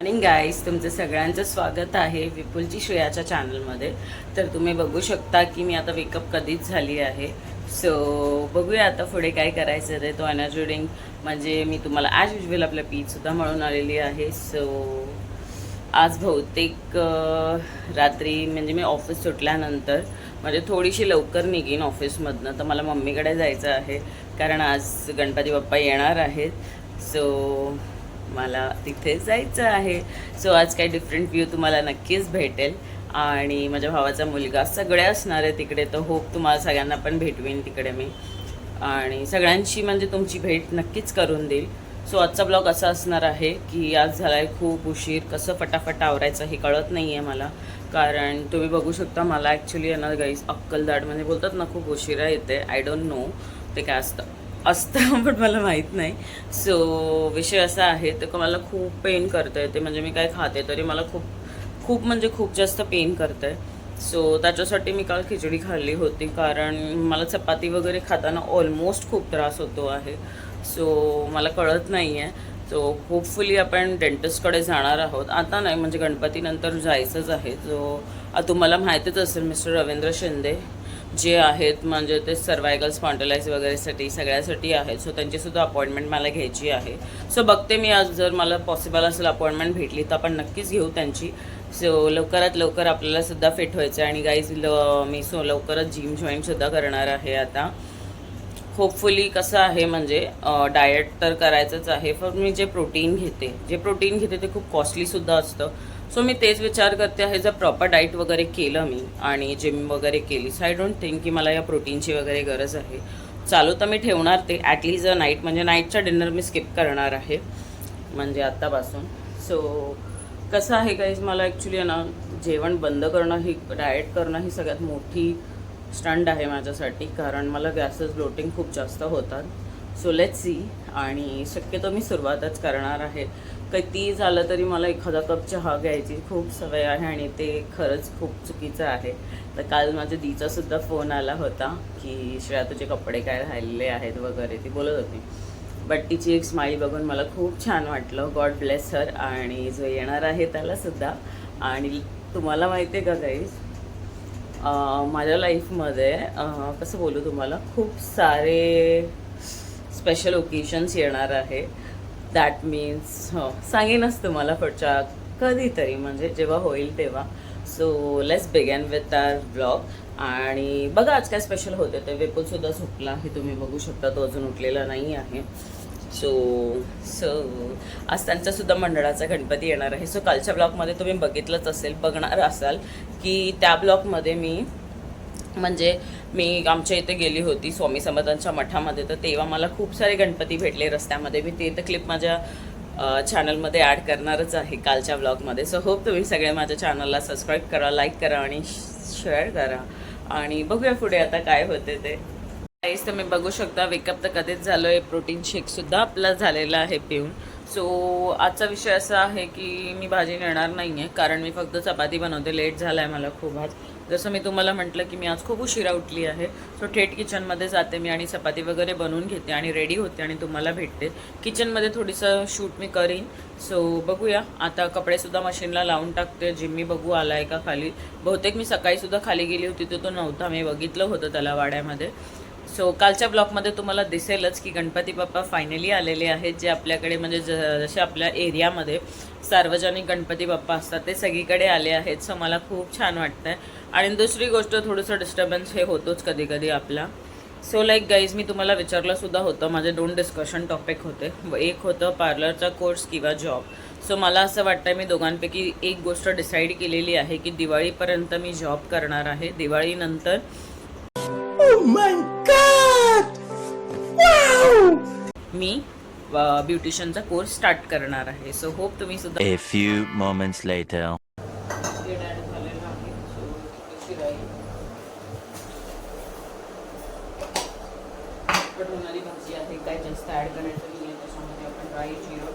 Morning guys तुमचं सगळ्यांचं स्वागत आहे विपुलची श्रेयाच्या चॅनलमध्ये तर तुम्ही बघू शकता की मी आता वेकअप कधीच झाली आहे. सो बघूया आता पुढे काय करायचं ते तो एनर्जी ड्रिंक म्हणजे मी तुम्हाला ॲज युजल आपल्या पीचसुद्धा म्हणून आलेली आहे. सो आज बहुतेक रात्री म्हणजे मी ऑफिस सुटल्यानंतर म्हणजे थोडीशी लवकर निघीन ऑफिसमधनं तर मला मम्मीकडे जायचं आहे. कारण आज गणपती बाप्पा येणार आहेत. सो मला तिथे जायचं आहे. सो आज काही डिफरंट व्ह्यू तुम्हाला नक्कीच भेटेल. आणि माझ्या भावाचा मुलगा सगळे असणार आहे तिकडे तर होप तुम्हाला सगळ्यांना पण भेटवीन तिकडे मी. आणि सगळ्यांशी म्हणजे तुमची भेट नक्कीच करून देईल. सो आजचा ब्लॉग असा असणार आहे की आज झाला आहे खूप उशीर. कसं फटाफट आवरायचं हे कळत नाही आहे मला. कारण तुम्ही बघू शकता मला ॲक्च्युली येणार गाईस अक्कलदाट म्हणजे बोलतात ना खूप उशिरा येते. आय डोंट नो ते काय असतं? असतं पण मला माहीत नाही. सो विषय असा आहे तर मला खूप पेन करतं आहे ते म्हणजे मी काय खाते तरी मला खूप खूप म्हणजे खूप जास्त पेन करतं आहे सो त्याच्यासाठी मी काल खिचडी खाल्ली होती कारण मला चपाती वगैरे खाताना ऑलमोस्ट खूप त्रास होतो आहे. सो मला कळत नाही आहे सो होपफुली आपण डेंटिस्टकडे जाणार आहोत. आता नाही म्हणजे गणपतीनंतर जायचंच आहे. सो तुम्हाला माहितीच असेल मिस्टर रवींद्र शिंदे जे आहेत म्हणजे ते सर्वायकल स्पॉन्टलाइज वगैरेसाठी सगळ्यासाठी आहेत. सो त्यांचीसुद्धा अपॉइंटमेंट मला घ्यायची आहे. सो बघते मी आज जर मला पॉसिबल असेल अपॉइंटमेंट भेटली तर आपण नक्कीच घेऊ त्यांची. सो लवकरात लवकर आपल्याला सुद्धा फिट व्हायचं आहे आणि गाईज मी सो लवकरच जिम जॉईनसुद्धा करणार आहे आता. होपफुली कसं आहे म्हणजे डाएट तर करायचंच आहे. पण मी जे प्रोटीन घेते जे प्रोटीन घेते ते खूप कॉस्टलीसुद्धा असतं. सो मी तेच विचार करते आहे जर प्रॉपर डाईट वगैरे केलं मी आणि जिम वगैरे केली सो आय डोंट थिंक की मला या प्रोटीनची वगैरे गरज आहे. चालू तर मी ठेवणार ते ॲटलिस्ट नाईट म्हणजे नाईटचा डिनर मी स्किप करणार आहे म्हणजे आत्तापासून. सो कसं आहे गाईज मला ॲक्च्युली ना जेवण बंद करणं ही डाएट करणं ही सगळ्यात मोठी स्टंट आहे माझ्यासाठी कारण मला गॅसेस ब्लोटिंग खूप जास्त होतात. सो लेट सी आणि शक्यतो मी सुरुवातच करणार आहे. किती झालं तरी मला एखादा कप चहा घ्यायची खूप सवय आहे आणि ते खरंच खूप चुकीचं आहे. तर काल माझ्या दीचा सुद्धा फोन आला होता की श्रेया तुझे कपडे काय राहिलेले आहेत वगैरे ती बोलत होती. बट तिची एक स्माईल बघून मला खूप छान वाटलं. गॉड ब्लेस हर आणि जो येणार आहे त्याला सुद्धा. आणि तुम्हाला माहिती आहे का गाईज माझ्या लाईफमध्ये कसं बोलू तुम्हाला खूप सारे स्पेशल ओकेशन्स येणार आहे. दॅट मीन्स हो सांगेनच तुम्हाला पुढच्या कधीतरी म्हणजे जेव्हा होईल तेव्हा. So let's begin with our blog आणि बघा आज काय स्पेशल होते ते. विपुलसुद्धा झोपला हे तुम्ही बघू शकता तो अजून उठलेला नाही आहे. सो सो आज त्यांचासुद्धा मंडळाचा गणपती येणार आहे. सो कालच्या ब्लॉगमध्ये तुम्ही बघितलंच असेल बघणार असाल की त्या ब्लॉगमध्ये मी म्हणजे मी आमच्या इथे गेली होती स्वामी समर्थांच्या मठामध्ये तर तेव्हा मला खूप सारे गणपती भेटले रस्त्यामध्ये. मी ते तर क्लिप माझ्या चॅनलमध्ये ॲड करणारच आहे कालच्या ब्लॉगमध्ये सो होप तुम्ही सगळे माझ्या चॅनलला सबस्क्राईब करा लाईक करा आणि शेअर करा. आणि बघूया पुढे आता काय होते ते. काहीच तुम्ही बघू शकता वेकअप तर कधीच झालो आहे. प्रोटीन शेकसुद्धा आपला झालेला आहे पिऊन. सो आजचा विषय असा आहे की मी भाजी नेणार नाही आहे कारण मी फक्त चपाती बनवते. लेट झाला आहे मला खूप आज. जसं मी तुम्हाला म्हटलं की मी आज खूप उशिरा उठली आहे. सो थेट किचनमध्ये जाते मी आणि चपाती वगैरे बनवून घेते आणि रेडी होते आणि तुम्हाला भेटते. किचनमध्ये थोडीसं शूट मी करीन. सो बघूया. आता कपडेसुद्धा मशीनला लावून टाकते. जिम्मी बघू आला आहे का खाली. बहुतेक मी सकाळीसुद्धा खाली गेली होती तर तो नव्हता. मी बघितलं होतं त्याला वाड्यामध्ये. सो कालच्या ब्लॉकमध्ये तुम्हाला दिसेलच की गणपती बाप्पा फायनली आलेले आहेत जे आपल्याकडे म्हणजे ज जसे आपल्या एरियामध्ये सार्वजनिक गणपती बाप्पा असतात ते सगळीकडे आले आहेत. सो मला खूप छान वाटतं आहे आणि दुसरी गोष्ट थोडंसं डिस्टर्बन्स हे होतोच कधी कधी आपला. सो लाईक गाईज मी तुम्हाला विचारलंसुद्धा होतं माझे दोन डिस्कशन टॉपिक होते. एक होतं पार्लरचा कोर्स किंवा जॉब सो मला असं वाटतं मी दोघांपैकी एक गोष्ट डिसाईड केलेली आहे की दिवाळीपर्यंत मी जॉब करणार आहे. दिवाळीनंतर मी ब्युटिशियनचा कोर्स स्टार्ट करणार आहे. सो होप तुम्ही सुद्धा A few moments later. होणारी भाजी आहे. काय जास्त ॲड करायचं नाही आहे त्याच्यामध्ये आपण राई जिरं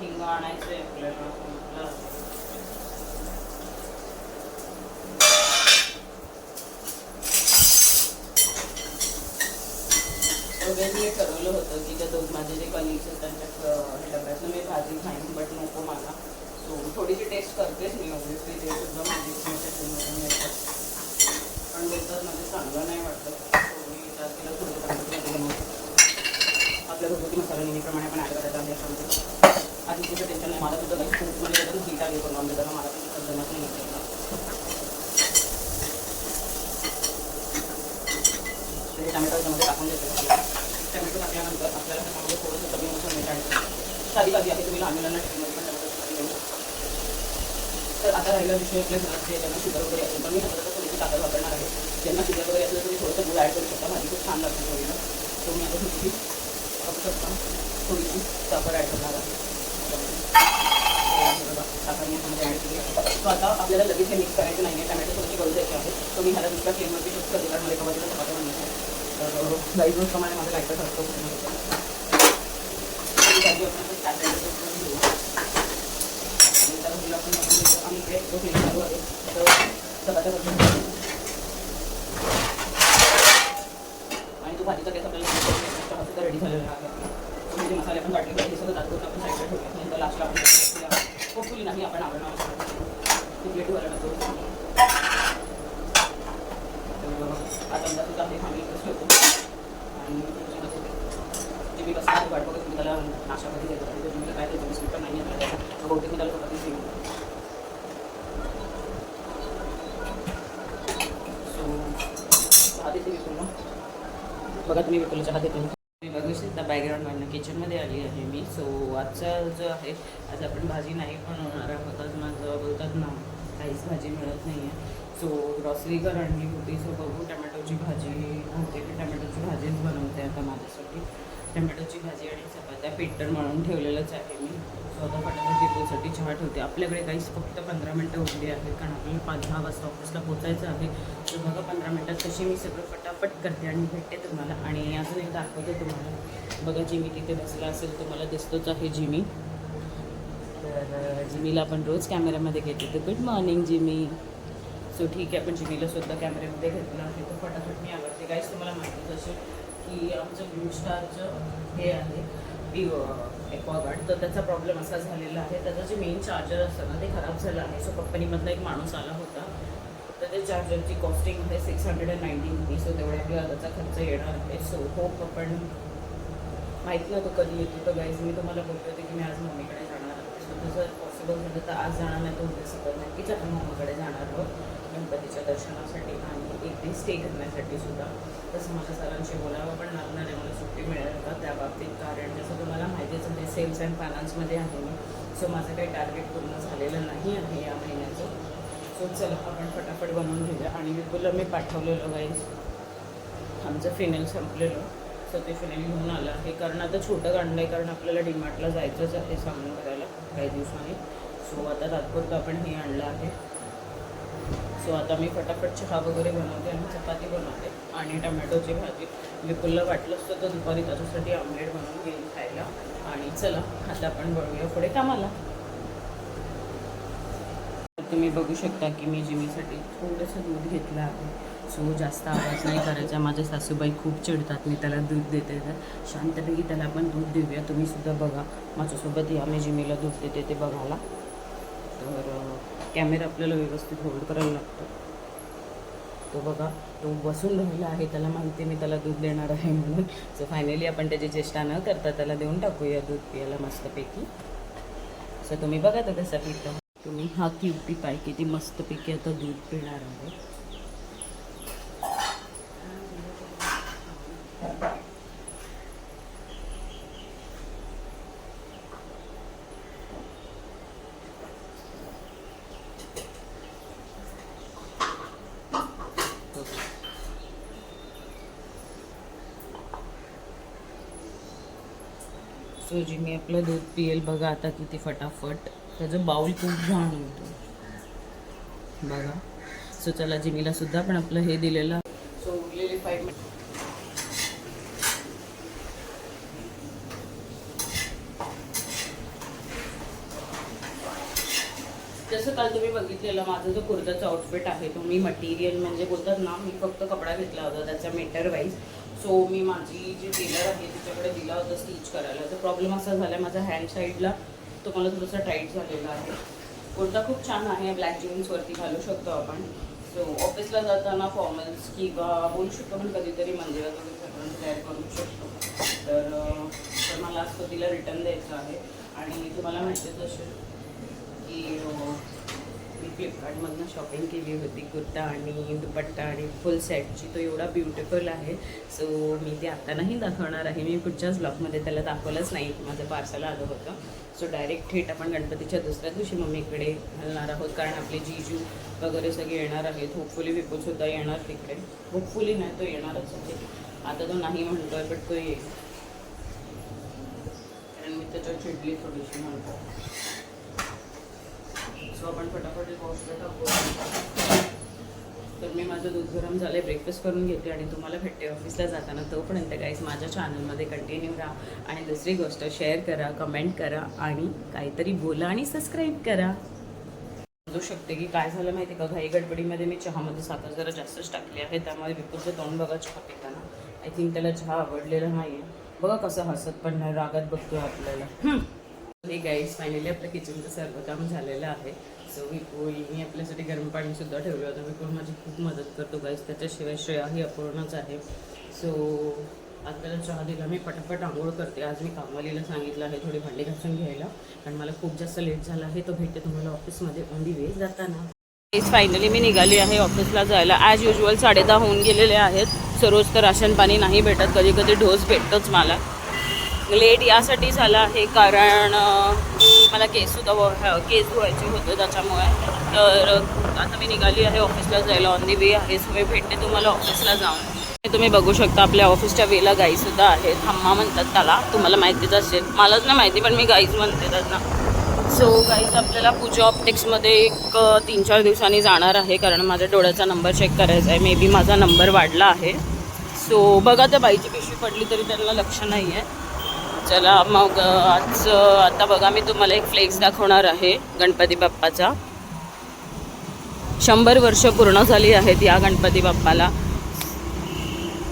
हिंग आणायचं आहे आपल्याला. सगळ्यांनी हे ठरवलं होतं की त्या दोन माझे जे कलिग्स आहेत त्यांच्या डब्यातनं मी भाजी खाईन बट नको मला. सो थोडीशी टेस्ट करतेच मी ऑब्विसली ते सुद्धा माझी टेस्टमधून येतात पण बोलतात म्हणजे चांगलं नाही वाटत मी त्यात तिला थोडं आपल्या घरगुती मसाला नेहमीप्रमाणे आपण ॲड करायचा आहे याच्यामध्ये आधी तुझं टेन्शन नाही मला सुद्धा काही खूप म्हणजे त्यातून हीट आली करून आम्ही त्याला मला पण जमत नाही आहे टमॅटो याच्यामध्ये टाकून देतो. टमॅटो टाकल्यानंतर आपल्याला त्याच्यामध्ये थोडंसं चवीनुसार मीठ ॲड करायचं साधी भाजी आहे तुम्ही लहान मुलांना पण तर आता राहिला विषय आपल्या घरात जे ज्यांना शुगर वगैरे असेल पण मी हाताचा थोडीशी ताकद वापरणार आहे ज्यांना शुगर वगैरे असेल तुम्ही थोडंसं गुळ ॲड करू शकता भाजी खूप छान लागते थोडी तो मी आता थोडीशी बघू शकता थोडीशी साखर ॲड करणार आहे साखर मी ॲड केली तो आता आपल्याला लगेच हे मिक्स करायचं नाही आहे टमॅटो थोडीशी करू द्यायचे आहे तो मी ह्याला दुसऱ्या फ्लेमवरती शिफ्ट कारण मला एका बाजूला चपात्या प्रमाणे माझं लाईटच असतो आणि पण आम्ही जो चालू आहे तर चपात्या आणि तो भाजीचा केस आपल्याला रेडी झालेला आहे मसाले पण वाटले पाहिजे सगळं दाखवून आपण साईडला ठेवूया नंतर लास्टला आपण होपफुली नाही आपण आवडणार प्लेट वाला आता सुद्धा हे आम्ही आणि जे मी कसं वाट बघत मी त्याला नाश्त्यामध्ये तुम्ही काय देतो बिस्किट पण नाही आहे बहुतेक मी त्याला चपातीच सो चहा देते मी पूर्ण बघा तुम्ही विकलो चहा देते मी बघू शकता बॅकग्राऊंडवरनं किचनमध्ये आली आहे मी. सो आजचा जो आहे आज आपण भाजी नाही बनवणार आहोत. आज माझं बोलतात ना काहीच भाजी मिळत नाही आहे सो ग्रॉसरी घर आणली होती सो बघू टमॅटोची भाजी होते की टमॅटोची भाजीच बनवते आता माझ्यासाठी. टमॅटोची भाजी आणि चपात्या पेटर म्हणून मळून ठेवलेलंच आहे मी. सो आता फटाफट डिपोसाठी चहा ठेवते. आपल्याकडे काहीच फक्त पंधरा मिनटं उरली आहेत कारण आपल्याला पाच दहा वाजता ऑफिसला पोचायचं आहे. तर बघा पंधरा मिनटात तशी मी सगळं फटाफट करते आणि भेटते तुम्हाला. आणि अजून एक दाखवते तुम्हाला. बघा जिमी तिथे बसला असेल तुम्हाला दिसतोच आहे जिमी. तर जिमीला आपण रोज कॅमेऱ्यामध्ये घेते. तर गुड मॉर्निंग जिमी. सो ठीक आहे आपण जिमीला सुद्धा कॅमेऱ्यामध्ये घेतलं आहे. तर फटाफट मी आवडते काहीच तुम्हाला माहितीच असेल की आमचं ब्लू स्टारचं हे आहे विवो एक्वागार्ड तर त्याचा प्रॉब्लेम असा झालेला आहे. त्याचं जे मेन चार्जर असतं ना ते खराब झालं आहे. सो कंपनीमधला एक माणूस आला होता. तर ते चार्जरची कॉस्टिंग आहे six hundred and ninety rupees so तेवढ्या आपल्याला त्याचा खर्च येणार आहे. सो होप आपण माहीत नव्हतं कधी येतो. तर गाईज मी तुम्हाला बोलते होते की मी आज मम्मीकडे जाणार जर पॉसिबल झालं तर आज जाणार नाही तर उद्या नक्कीच आपण मम्मीकडे जाणार आहोत. गणपतीच्या दर्शनासाठी आणि एक डे स्टे करण्यासाठी सुद्धा. तसं माझ्या सरांशी बोलावं पण लागणार आहे मला सुट्टी मिळेल का त्या बाबतीत. कारण जसं तुम्हाला माहितीच आहे सेल्स अँड फायनान्समध्ये आहे मी. सो माझं काही टार्गेट पूर्ण झालेलं नाही आहे या महिन्याचं. सो चला आपण फटाफट बनवून घेऊया. आणि विपुलला मी पाठवलेलं गाईज आमचं फिनेल संपलेलं. सो ते फिनेल घेऊन आलं आहे. कारण आता छोटं काढलं आहे कारण आपल्याला डिमार्टला जायचंच आहे सामान करायला काही दिवसांनी सो आता तात्पुरतं आपण हे आणलं आहे. सो आता मी फटाफट चहा वगैरे बनवते आणि चपाती बनवते आणि टमॅटोची भाजी. विपुलला वाटलं असतं तर दुपारी त्याच्यासाठी आमलेट बनवून घेईन खायला. आणि चला आता आपण बनवूया पुढे कामाला. तुम्ही बघू शकता की मी जिमीसाठी थोडंसं दूध घेतलं आहे. सो जास्त आवाज नाही करायचा. माझ्या सासूबाई खूप चिडतात. मी त्याला दूध देते. तर शांतपैकी त्याला आपण दूध देऊया. तुम्हीसुद्धा बघा. माझ्यासोबत या. मी जिमीला दूध देते ते बघायला. तर कॅमेरा आपल्याला व्यवस्थित होल्ड करायला लागतो. तो बघा. तो बसून राहिला आहे. त्याला माहिती आहे मी त्याला दूध देणार आहे म्हणून. सो फायनली आपण त्याची चेष्टा न करता त्याला देऊन टाकूया दूध पियाला मस्तपैकी. सो तुम्ही बघा तो कसा पितो. तुम्ही हा क्यूटी पाय किती मस्तपैकी आता दूध पिणार आहे सो जी मी आपलं दूध पिएल बघा आता किती फटाफट. त्याचं बाऊल खूप घाण होतो. बघा. सो चला जिमीला सुद्धा पण आपलं हे दिलेलं. सो उरलेले फाईव्ह मिनिट जसं काल तुम्ही बघितलेलं माझं जो कुर्ताचा आउटफिट आहे तो मी मटेरियल म्हणजे बोलतात ना मी फक्त कपडा घेतला होता त्याचा मीटर वाईज सो मी माझी जी टेलर आहे तिच्याकडे दिला होता स्टिच करायला. तर प्रॉब्लेम असा झाला माझा हँड साईडला तो मला थोडासा टाईट झालेला आहे. कुर्ता खूप छान आहे ब्लॅक जीन्सवरती घालू शकतो आपण. सो ऑफिसला जाताना फॉर्मल्स किंवा बोलू शकतो पण कधीतरी मंदिरात वगैरे आपण तयार करू शकतो. तर तर मला आज तिला रिटर्न द्यायचं आहे. आणि तुम्हाला माहितीच असेल की फ्लिपकार्टमधनं शॉपिंग केली होती कुर्ता आणि दुपट्टा आणि फुल सेटची तो एवढा ब्युटिफुल आहे. सो मी ते आता नाही दाखवणार आहे. मी कुठच्याच ब्लॉगमध्ये त्याला दाखवलंच नाही. माझं पार्सल आलं होतं. सो डायरेक्ट थेट आपण गणपतीच्या दुसऱ्या दिवशी मम्मीकडे घालणार आहोत. कारण आपले जीजू वगैरे सगळे येणार आहेत. होपफुली विपुलसुद्धा येणार तिकडे. होपफुली नाही तो येणारच आहे. आता तो नाही म्हणतोय बट तो येईल. कारण मी त्याच्यावर चिडली थोडीशी म्हणतो आपण फटाफट वॉशला टाकू तर मी माझं दूध गरम झालं ब्रेकफास्ट करून घेते आणि तुम्हाला भेटते ऑफिसला जाताना. तोपर्यंत काहीच माझ्या चॅनलमध्ये कंटिन्यू राहा आणि दुसरी गोष्ट शेअर करा कमेंट करा आणि काहीतरी बोला आणि सबस्क्राईब करा. समजू शकते की काय झालं माहिती का? घाई गडबडीमध्ये मी चहामध्ये साखर जरा जास्तच टाकली आहे. त्यामुळे विपुलचं तोंड बघा चहा पिताना. आय थिंक त्याला चहा आवडलेला नाही आहे बघा कसं हसत पण नाही रागात बघतोय आपल्याला. हे गाईज फायनली आपलं किचनचं सर्व काम झालेलं आहे. सो विपुल मी आपल्यासाठी गरम पाणीसुद्धा ठेवलं होतं. विपुल माझी खूप मदत करतो गाईज त्याच्याशिवाय श्रेया ही अपूर्णच आहे. सो आज चहा दिला मी पटापट आंघोळ करते. आज मी कामवालीला सांगितलं आहे थोडी भांडी घासून घ्यायला. कारण मला खूप जास्त लेट झाला आहे. तो भेटते तुम्हाला ऑफिसमध्ये ऑन दी वे जाताना फायनली मी निघाली आहे ऑफिसला जायला. ॲज युजल साडे दहा होऊन गेलेले आहेत. सो रोज तर राशन पाणी नाही भेटत. कधी कधी ढोस भेटतोच मला. लेट यासाठी झाला आहे कारण मला केस सुद्धा व- केस धुवायचे होते त्याच्यामुळे. तर आता मी निघाली आहे ऑफिसला जायला. ऑन दी वे आहे सो मी भेटते तुम्हाला ऑफिसला जाऊन. तुम्ही बघू शकता आपल्या ऑफिसच्या वेला गाईसुद्धा आहेत. थांबा म्हणतात त्याला. तुम्हाला माहितीच असेल. मलाच नाही माहिती पण मी गाईज म्हणते त्यांना. सो गाईज आपल्याला पूजा ऑप्टिक्समध्ये एक तीन चार दिवसांनी जाणार आहे. कारण माझ्या डोळ्याचा नंबर चेक करायचा आहे. मे बी माझा नंबर वाढला आहे. सो बघा त्या बाईची पिशवी पडली तरी त्यांना लक्ष नाही आहे चला मग आज आता बघा मी तुम्हाला एक फ्लेक्स दाखवणार आहे गणपती बाप्पाचा. शंभर वर्ष पूर्ण झाली आहेत या गणपती बाप्पाला.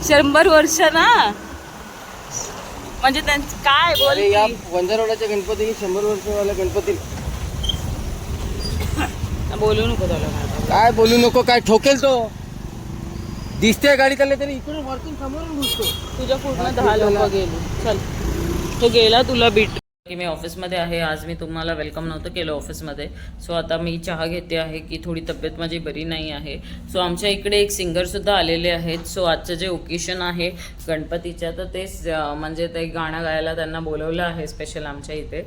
शंभर वर्ष ना? म्हणजे त्यांचं काय बोल या? वंजारवाड्याच्या गणपती शंभर वर्षवाल्या गणपती बोलू नको त्याला. काय बोलू नको काय ठोकेल तो. दिसते गाडी चालले तरी इकडून वरतून समोरून घुसतो. तुझ्या पूर्ण दहा लोक. गेली. चल. तो गेला तुला बीट. की मी ऑफिसमध्ये आहे आज मी तुम्हाला वेलकम नव्हतं केलं ऑफिसमध्ये. सो आता मी चहा घेते आहे की थोडी तब्येत माझी बरी नाही आहे. सो आमच्या इकडे एक सिंगरसुद्धा आलेले आहेत. सो आजचं जे ओकेशन आहे गणपतीच्या तर तेच म्हणजे ते गाणं गायला त्यांना बोलवलं आहे स्पेशल आमच्या इथे.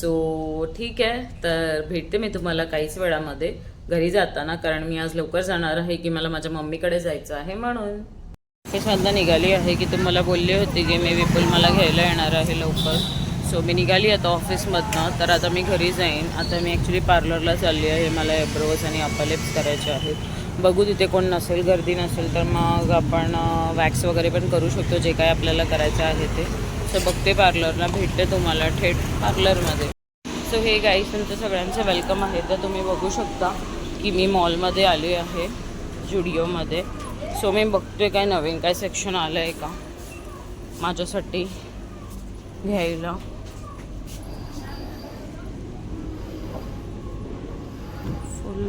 सो ठीक आहे. तर भेटते मी तुम्हाला काहीच वेळामध्ये. घरी जाताना कारण मी आज लवकर जाणार आहे की मला माझ्या मम्मीकडे जायचं आहे म्हणून. ऑफिसमधनं निघाली आहे की तुम्हाला बोलले होते की मी विपुल मला घ्यायला येणार आहे लवकर. सो मी निघाली आता ऑफिसमधनं तर आता मी घरी जाईन. आता मी ॲक्च्युली पार्लरला चालली आहे. मला एब्रोज आणि अपालेप्स करायचे आहेत. बघू तिथे कोण नसेल गर्दी नसेल तर मग आपण वॅक्स वगैरे पण करू शकतो. जे काय आपल्याला करायचं आहे ते. सो बघते पार्लरला भेटते तुम्हाला थेट पार्लरमध्ये सो हे गाईस तुमचं सगळ्यांचं वेलकम आहे. तर तुम्ही बघू शकता की मी मॉलमध्ये आली आहे. जुडिओमध्ये सो मी बघतोय काय नवीन काय सेक्शन आलं आहे का? माझ्यासाठी घ्यायला. फुल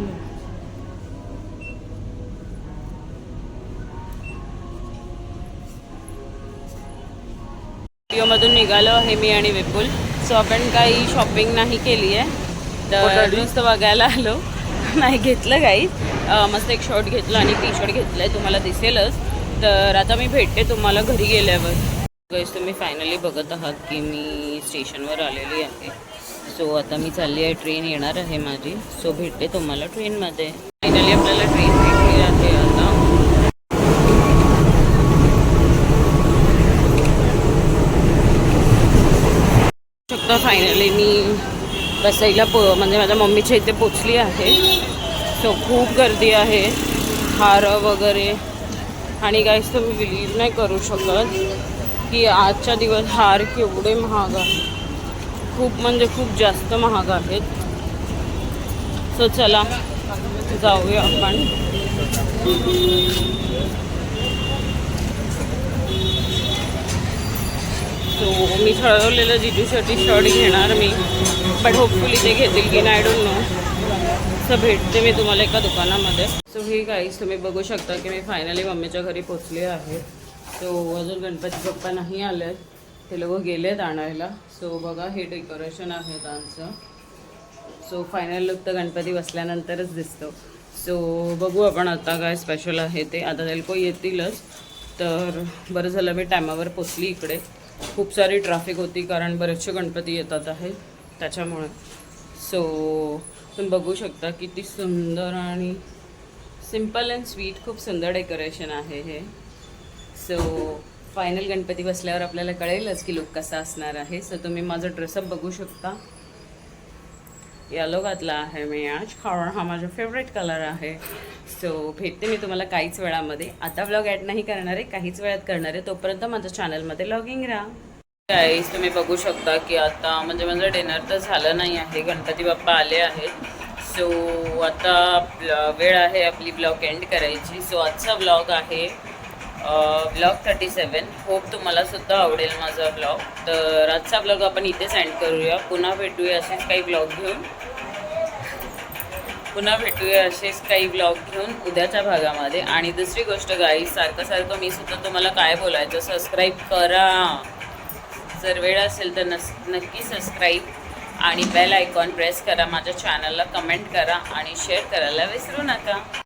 व्हिडिओमधून निघालो आहे मी आणि विपुल. सो आपण काही शॉपिंग नाही केली आहे तर नुसतं बघायला आलो. नाही घेतलं काही मस्त एक शर्ट घेतलं आणि टी शर्ट घेतलं आहे तुम्हाला दिसेलच. तर आता मी भेटते तुम्हाला घरी गेल्यावर. गैस तुम्ही फायनली बघत आहात की मी स्टेशनवर आलेली आहे. सो आता मी चालली आहे ट्रेन येणार आहे माझी. सो भेटते तुम्हाला ट्रेनमध्ये फायनली आपल्याला ट्रेन भेटली आहे आता. शकता फायनली मी वसईला पो म्हणजे माझ्या मम्मीच्या इथे पोचली आहे. सो खूप गर्दी आहे. हार वगैरे. आणि काहीच तुम्ही बिलीव नाही करू शकत की आजच्या दिवस हार केवढे महाग आहे खूप म्हणजे खूप जास्त महाग आहेत. सो चला जाऊया आपण. सो मी ठरवलेलं जिजूसाठी शर्ट घेणार मी. बट होपफुली ते घेतील की नाही डोंट नो असं भेटते मी तुम्हाला एका दुकानामध्ये. सो ही काहीच तुम्ही बघू शकता की मी फायनली मम्मीच्या घरी पोचली आहे. सो अजून गणपती बाप्पा नाही आले ते लोक गेलेत आणायला. सो बघा हे डेकोरेशन आहे त्यांचं सो फायनल लुक तर गणपती बसल्यानंतरच दिसतो. सो बघू आपण आता काय स्पेशल आहे ते. आता ते लोक येतीलच. तर बरं झालं मी टायमावर पोचली इकडे. खूप सारी ट्रॅफिक होती कारण बरेचसे गणपती येतात आहेत त्याच्यामुळे. सो तुम्ही बघू शकता किती सुंदर आणि सिंपल अँड स्वीट खूप सुंदर डेकोरेशन आहे हे. सो फायनल गणपती बसल्यावर आपल्याला कळेलच की लुक कसा असणार आहे. सो तुम्ही माझं ड्रेसअप बघू शकता. येलो घातला आहे मी आज. खावण हा माझा फेवरेट कलर आहे. सो भेटते मी तुम्हाला काहीच वेळामध्ये. आता ब्लॉग ॲड नाही करणार आहे काहीच वेळात करणार आहे. तोपर्यंत माझ्या चॅनलमध्ये लॉगिंग राहा. गाईज तुम्ही बघू शकता की आता म्हणजे माझं डिनर तर झालं नाही आहे. गणपती बाप्पा आले आहेत. सो आता वेळ आहे आपली ब्लॉग एंड करायची. सो आजचा ब्लॉग आहे ब्लॉग थर्टी सेवन होप तुम्हाला सुद्धा आवडेल माझा ब्लॉग तर आजचा ब्लॉग आपण इथेच एंड करूया. पुन्हा भेटूया असेच काही ब्लॉग घेऊन. पुन्हा भेटूया असेच काही ब्लॉग घेऊन उद्याच्या भागामध्ये. आणि दुसरी गोष्ट गाई सारखं सारखं मी सुद्धा तुम्हाला काय बोलायचं सबस्क्राईब करा. जर वेळ असेल तर नस नक्की सबस्क्राईब आणि बेल आयकॉन प्रेस करा. माझ्या चॅनलला कमेंट करा आणि शेअर करायला विसरू नका.